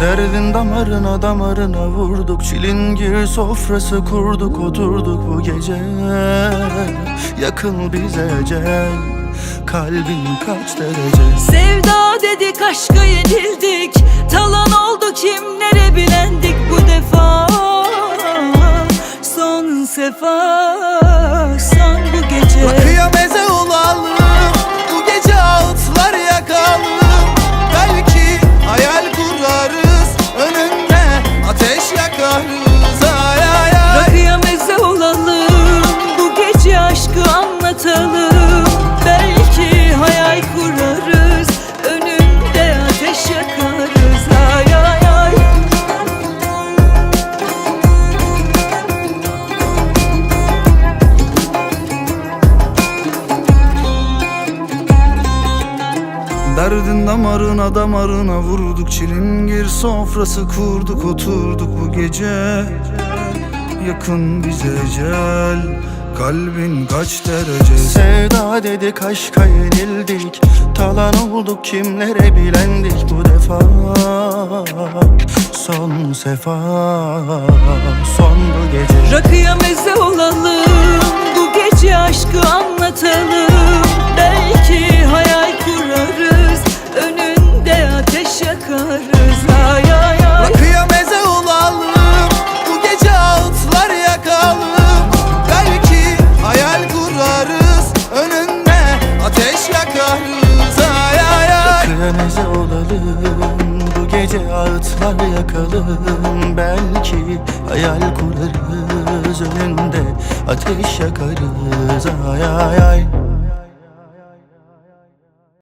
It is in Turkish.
Derdin damarına damarına vurduk Çilingir sofrası kurduk Oturduk bu gece. Yakın bize ecel Kalbin kaç derece? Sevda dedik aşka yenildik Talan oldu kimlere bilendik bu defa? Son sefa son bu gece. Rakıya Derdin damarına damarına vurduk Çilingir sofrası kurduk Oturduk bu gece. Yakın bize ecel Kalbin kaç derece? Sevda dedik aşka yenildik Talan olduk kimlere bilendik? Bu defa Son sefa Son bu gece. Rakıya meze olalım Gece ağıtlar yakalım Belki hayal kurarız Önünde. Ateş yakarız Ay ay ay